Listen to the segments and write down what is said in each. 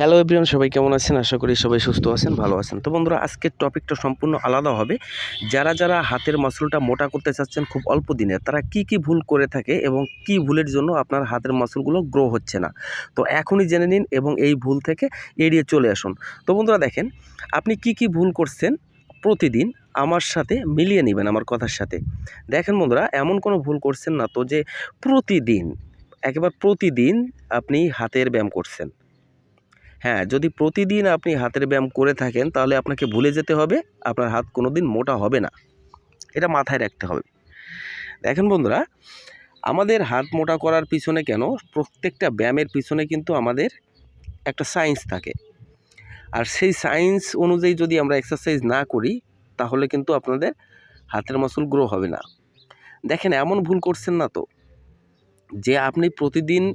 Hello everyone সবাই কেমন আছেন? আশা করি সবাই সুস্থ আছেন, ভালো আছেন। তো বন্ধুরা, আজকের টপিকটা সম্পূর্ণ আলাদা হবে। যারা যারা হাতের মাসুলটা মোটা করতে চাচ্ছেন খুব অল্প দিনে, তারা কি কি ভুল করে থাকে এবং কি ভুলের জন্য আপনার হাতের মাসুলগুলো গ্রো হচ্ছে না? তো এখনই জেনে নিন এবং এই ভুল থেকে এড়িয়ে চলে আসুন। তো বন্ধুরা, দেখেন, আপনি কি কি ভুল করছেন প্রতিদিন আমার সাথে মিলিয়ে নেবেন, আমার কথার সাথে। দেখেন বন্ধুরা, এমন কোনো ভুল করছেন না তো যে প্রতিদিন, একেবারে প্রতিদিন আপনি হাতের ব্যায়াম করছেন। হ্যাঁ যদি প্রতিদিন আপনি হাতের ব্যায়াম করে থাকেন, তাহলে আপনাকে ভুলে যেতে হবে, আপনার হাত কোনো দিন মোটা হবে না। এটা মাথায় রাখতে হবে। দেখেন বন্ধুরা, আমাদের হাত মোটা করার পিছনে কেন, প্রত্যেকটা ব্যায়ামের পিছনে কিন্তু আমাদের একটা সায়েন্স থাকে। আর সেই সায়েন্স অনুযায়ী যদি আমরা এক্সারসাইজ না করি, তাহলে কিন্তু আপনাদের হাতের মাসুল গ্রো হবে না। দেখেন, এমন ভুল করছেন না তো, যে আপনি প্রতিদিন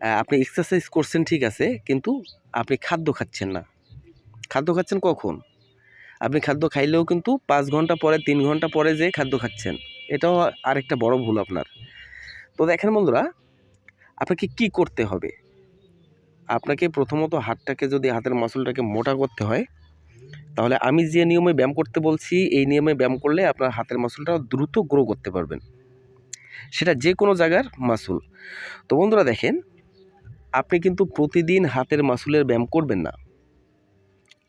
আপনি এক্সারসাইজ করছেন ঠিক আছে, কিন্তু আপনি খাদ্য খাচ্ছেন না। খাদ্য খাচ্ছেন কখন? আপনি খাদ্য খাইলেও কিন্তু পাঁচ ঘণ্টা পরে, তিন ঘণ্টা পরে যে খাদ্য খাচ্ছেন, এটাও আরেকটা বড় ভুল আপনার। তো দেখেন বন্ধুরা, আপনাকে কি করতে হবে? আপনাকে প্রথমত হাতটাকে যদি, হাতের মাসুলটাকে মোটা করতে হয়, তাহলে আমি যে নিয়মে ব্যায়াম করতে বলছি, এই নিয়মে ব্যায়াম করলে আপনার হাতের মাসুলটা দ্রুত গ্রো করতে পারবেন। সেটা যে কোনো জায়গার মাসুল তো বন্ধুরা দেখেন আপনি কিন্তু প্রতিদিন হাতের মাসুলের ব্যায়াম করবেন না।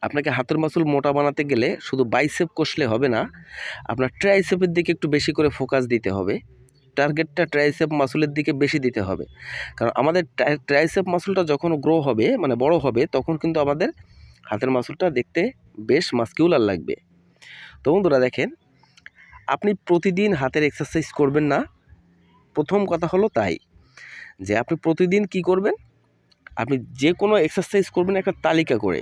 আপনাকে হাতের মাসুল মোটা বানাতে গেলে শুধু বাইসেপ কষলে হবে না, আপনার ট্রাইসেপের দিকে একটু বেশি করে ফোকাস দিতে হবে, টার্গেটটা ট্রাইসেপ মাসুলের দিকে বেশি দিতে হবে। কারণ আমাদের ট্রাইসেপ মাসুলটা যখন গ্রো হবে মানে বড় হবে, তখন কিন্তু আমাদের হাতের মাসুলটা দেখতে বেশ মাস্কিউলার লাগবে। তো বন্ধুরা দেখেন, আপনি প্রতিদিন হাতের এক্সারসাইজ করবেন না। প্রথম কথা হলো তাই, যে আপনি প্রতিদিন কি করবেন? আপনি যে কোনো এক্সারসাইজ করবেন একটা তালিকা করে।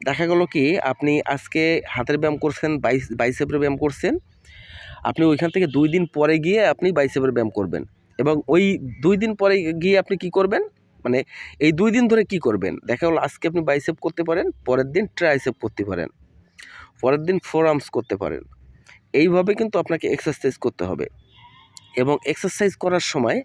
দেখা গেল কি, আপনি আজকে হাতের ব্যায়াম করছেন, বাইস, বাইসেপের ব্যায়াম করছেন, আপনি ওইখান থেকে দুই দিন পরে গিয়ে আপনি বাইসেপের ব্যায়াম করবেন। এবং ওই দুই দিন পরে গিয়ে আপনি কি করবেন? মানে এই দুই দিন ধরে কি করবেন? দেখা গেলো আজকে আপনি বাইসেপ করতে পারেন, পরের দিন ট্রাইসেপ করতে পারেন, পরের দিন ফোর আর্মস করতে পারেন। এইভাবে কিন্তু আপনাকে এক্সারসাইজ করতে হবে। এবং এক্সারসাইজ করার সময়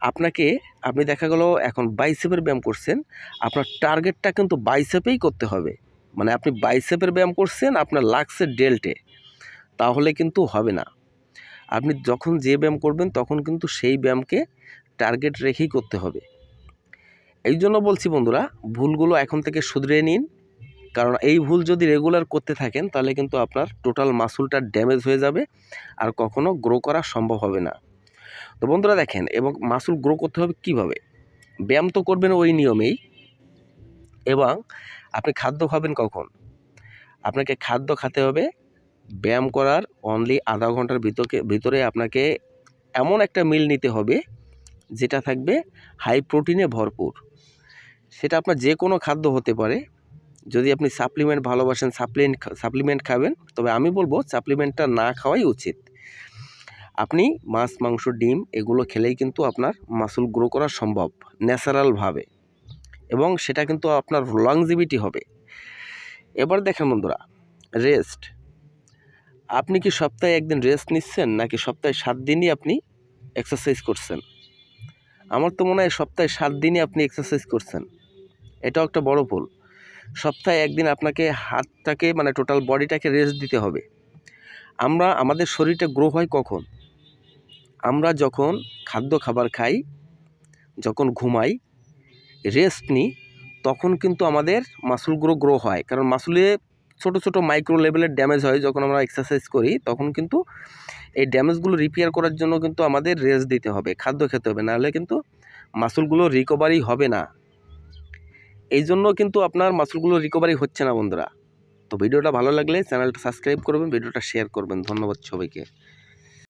আপনাকে, আপনি দেখা গেলো এখন বাইসেপের ব্যায়াম করছেন, আপনার টার্গেটটা কিন্তু বাইসেপেই করতে হবে। মানে আপনি বাইসেপের ব্যায়াম করছেন আপনার লাগছে ডেল্টে তাহলে কিন্তু হবে না। আপনি যখন যে ব্যায়াম করবেন তখন কিন্তু সেই ব্যায়ামকে টার্গেট রেখেই করতে হবে। এই জন্য বলছি বন্ধুরা, ভুলগুলো এখন থেকে শুধরে নিন কারণ এই ভুল যদি রেগুলার করতে থাকেন, তাহলে কিন্তু আপনার টোটাল মাসুলটা ড্যামেজ হয়ে যাবে আর কখনো গ্রো করা সম্ভব হবে না। তো বন্ধুরা দেখেন, এবং মাসুল গ্রো করতে হবে কীভাবে? ব্যায়াম তো করবেন ওই নিয়মেই। এবং আপনি খাদ্য খাবেন কখন? আপনাকে খাদ্য খেতে হবে, ব্যায়াম করার অনলি আধা ঘণ্টার ভিতরে ভিতরে আপনাকে এমন একটা মিল নিতে হবে, যেটা থাকবে হাই প্রোটিনে ভরপুর। সেটা আপনার যে কোনো খাদ্য হতে পারে যদি আপনি সাপ্লিমেন্ট ভালোবাসেন সাপ্লিমেন্ট সাপ্লিমেন্ট খাবেন, তবে আমি বলব সাপ্লিমেন্টটা না খাওয়াই উচিত। আপনি মাছ, মাংস, ডিম এগুলো খেলেই কিন্তু আপনার মাসুল গ্রো করা সম্ভব ন্যাচারালভাবে এবং সেটা কিন্তু আপনার লংজিভিটি হবে। এবার দেখেন বন্ধুরা রেস্ট আপনি কি সপ্তাহে একদিন রেস্ট নিচ্ছেন, নাকি সপ্তাহে সাত দিনই আপনি এক্সারসাইজ করছেন? আমার তো মনে হয় সপ্তাহে সাত দিনই আপনি এক্সারসাইজ করছেন। এটাও একটা বড় ভুল। সপ্তাহে একদিন আপনাকে হাতটাকে মানে টোটাল বডিটাকে রেস্ট দিতে হবে। আমরা, আমাদের শরীরটা গ্রো হয় কখন? আমরা যখন খাদ্য খাবার খাই, যখন ঘুমাই রেস্ট নিই, তখন কিন্তু আমাদের মাসুলগুলো গ্রো হয়। কারণ মাসুলে ছোট ছোট মাইক্রো লেভেলের ড্যামেজ হয়, যখন আমরা এক্সারসাইজ করি, তখন কিন্তু এই ড্যামেজগুলো রিপেয়ার করার জন্য কিন্তু আমাদের রেস্ট দিতে হবে, খাদ্য খেতে হবে। নাহলে কিন্তু মাসুলগুলো রিকভারি হবে না। এই জন্য কিন্তু আপনার মাসুলগুলো রিকভারি হচ্ছে না বন্ধুরা। তো ভিডিওটা ভালো লাগলে চ্যানেলটা সাবস্ক্রাইব করবেন, ভিডিওটা শেয়ার করবেন। ধন্যবাদ সবাইকে।